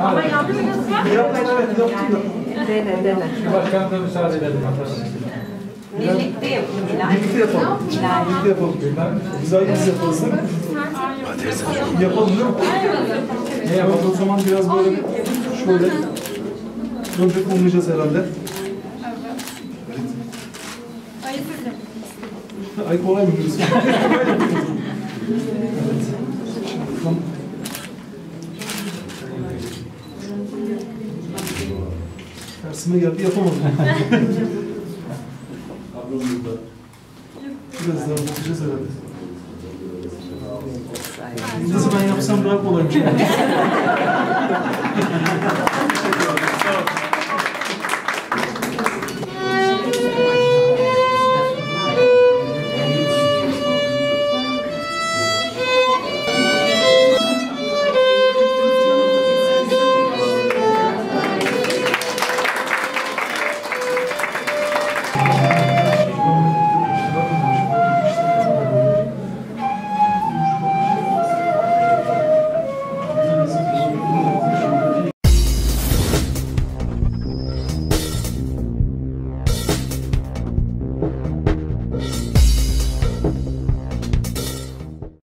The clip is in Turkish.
Ama yaptınız mı? Yaptık evet yaptık. Dene dene. Başkanım da müsaade edelim. Birlikte Bilal. Birlikte yapalım. Birlikte yapalım. Güzel yaparız değil mi? Yapalım değil mi? Ne yapalım? O zaman biraz böyle şöyle önce kumlayacağız herhalde. Ay kolay mı evet. Tamam. Tersime geldi yapamadım. Ablam burada. Biraz daha bakacağız herhalde. Ne zaman yapsam daha kolaymış.